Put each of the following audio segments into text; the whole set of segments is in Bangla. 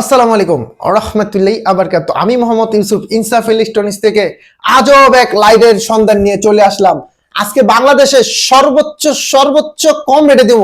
আসসালামু আলাইকুম। রহমতুল্লাহ আবরকাত আমি মোহাম্মদ ইউসুফ ইনসাফ ইলেকট্রনিক্স থেকে আজব এক লাইটের সন্ধান নিয়ে চলে আসলাম। আজকে বাংলাদেশের সর্বোচ্চ সর্বোচ্চ কম রেটে দিব।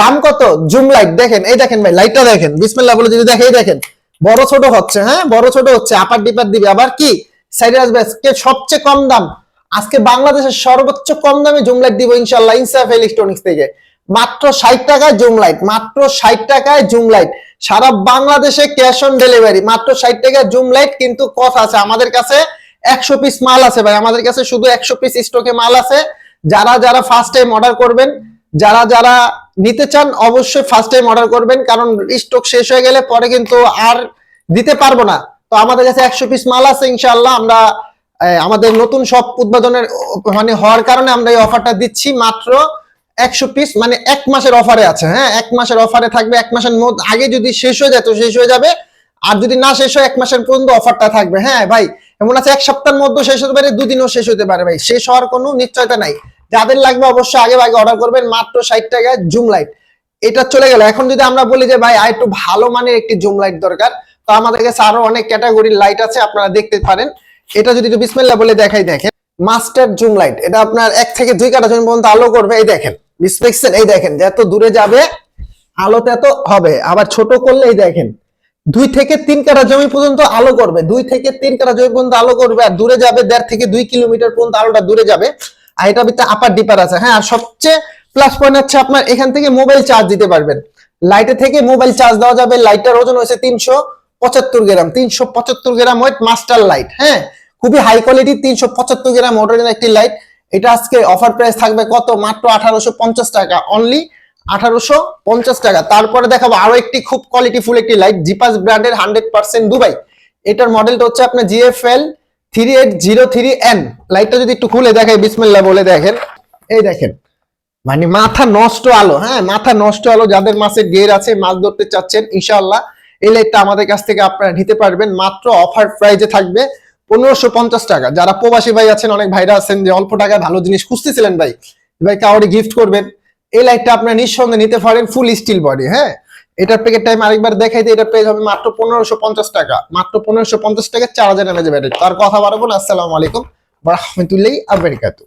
দাম কত? জুম লাইট দেখেন, এই দেখেন ভাই লাইটটা দেখেন। বিসমিল্লাহ বলে যদি দেখে এই দেখেন। বড় ছোট হচ্ছে হ্যাঁ? বড় ছোট হচ্ছে, আপার ডিপার দিবে। আবার কি? সাইডে আসবে আজকে সবচেয়ে কম দাম। আজকে বাংলাদেশের সর্বোচ্চ কম দামে জুম লাইট দিব ইনশাল্লাহ ইনসাফ ইলেকট্রনিক্স থেকে। মাত্র ষাট টাকায় জুম লাইট, মাত্র ষাট টাকায় জুম লাইট। সারা বাংলাদেশে ক্যাশ অন ডেলিভারি, মাত্র ষাট টাকায় জুম লাইট কিন্তু কথা আছে? আমাদের কাছে একশো পিস মাল আছে ভাই, আমাদের কাছে শুধু একশো পিস স্টকে মাল আছে। যারা যারা ফার্স্ট টাইম অর্ডার করবেন, যারা যারা নিতে চান, অবশ্যই ফার্স্ট টাইম অর্ডার করবেন, কারণ স্টক শেষ হয়ে গেলে পরে কিন্তু আর দিতে পারব না। তো আমাদের কাছে একশো পিস মাল আছে, ইনশাআল্লাহ আমরা আমাদের নতুন সব উদ্বোধনের মানে হওয়ার কারণে আমরা এই অফারটা দিচ্ছি। মাত্র একশো পিস মানে এক মাসের অফারে আছে হ্যাঁ? এক মাসের অফারে থাকবে, এক মাসের মধ্যে, আগে যদি শেষ হয়ে যায় তো শেষ হয়ে যাবে, আর যদি না শেষ হয়, এক মাসের পর্যন্ত অফারটা থাকবে হ্যাঁ ভাই? এমন আছে, এক সপ্তাহের মধ্যে শেষ হতে পারে, দুদিনও শেষ হতে পারে ভাই, শেষ হওয়ার কোনো নিশ্চয়তা নাই। যাদের লাগবে অবশ্যই আগে আগে অর্ডার করবেন, মাত্র ষাট টাকায় জুম লাইট এটা চলে গেল। এখন যদি আমরা বলি যে, ভাই আর একটু ভালো মানের একটি জুম লাইট দরকার, তো আমাদের কাছে আরও অনেক ক্যাটাগরির লাইট আছে, আপনারা দেখতে পারেন। এটা যদি একটু বিসমিল্লাহ বলে দেখাই, দেখেন। মাস্টার জুম লাইট এটা আপনার এক থেকে দুই কাটা জমি পর্যন্ত আলো করবে, এই দেখেন। বিসপেক্সেল এই দেখেন, যত দূরে যাবে আলোতে এত হবে। আবার ছোট করলে এই দেখেন, দুই থেকে তিন কাটা জমি পর্যন্ত আলো করবে। দুই থেকে তিন কাটা জমি পর্যন্ত আলো করবে, আর দূরে যাবে দেড় থেকে দুই কিলোমিটার পর্যন্ত আলোটা দূরে যাবে। আর এটা ভিতরে আপার ডিপার আছে। হ্যাঁ আর সবচেয়ে প্লাস পয়েন্ট হচ্ছে আপনার এখান থেকে মোবাইল চার্জ দিতে পারবেন। লাইটে থেকে মোবাইল চার্জ দেওয়া যাবে। লাইটটার ওজন হয়েছে তিনশো পঁচাত্তর গ্রাম। তিনশো পঁচাত্তর গ্রাম ওয়েট মাস্টার লাইট হ্যাঁ খুবই হাই কোয়ালিটি তিনশো পঁচাত্তর গ্রাম ওটার একটি লাইট এটা আজকে অফার প্রাইস থাকবে কত? মাত্র আঠারোশো পঞ্চাশ টাকা অনলি আঠারোশো পঞ্চাশ টাকা। তারপরে দেখাবো আরও একটি খুব কোয়ালিটি ফুল একটি লাইট জিপাস ব্র্যান্ডের হান্ড্রেড পার্সেন্ট দুবাই এটার মডেলটা হচ্ছে আপনার GFL three eight zero three N লাইটটা যদি একটু খুলে দেখে বিসমিল্লাহ বলে দেখেন। এই দেখেন মানে মাথা নষ্ট আলো হ্যাঁ মাথা নষ্ট আলো যাদের মাছে গের আছে, মাছ ধরতে চাচ্ছেন, ইনশাআল্লাহ এই লাইটটা আমাদের কাছ থেকে আপনারা নিতে পারবেন। মাত্র অফার প্রাইজে থাকবে পনেরোশো পঞ্চাশ টাকা। যারা প্রবাসী ভাই আছেন, অনেক ভাইরা আছেন যে অল্প টাকায় ভালো জিনিস খুঁজতেছিলেন ভাই। ভাই কাউরে গিফট করবেন। এই লাইটটা আপনারা নিঃসন্দেহে নিতে পারেন ফুল স্টিল বডি হ্যাঁ? এটার প্যাকেট টাইম আরেকবার দেখাই দিই এটার প্রাইস হবে মাত্র পনেরোশো পঞ্চাশ টাকা। মাত্র পনেরোশো পঞ্চাশ টাকা চার হাজার এমএজ ব্যাটারি তার কথা বাড়াবো না। আসসালামু আলাইকুম। রহমতুল্লাহ আমেরিকাতু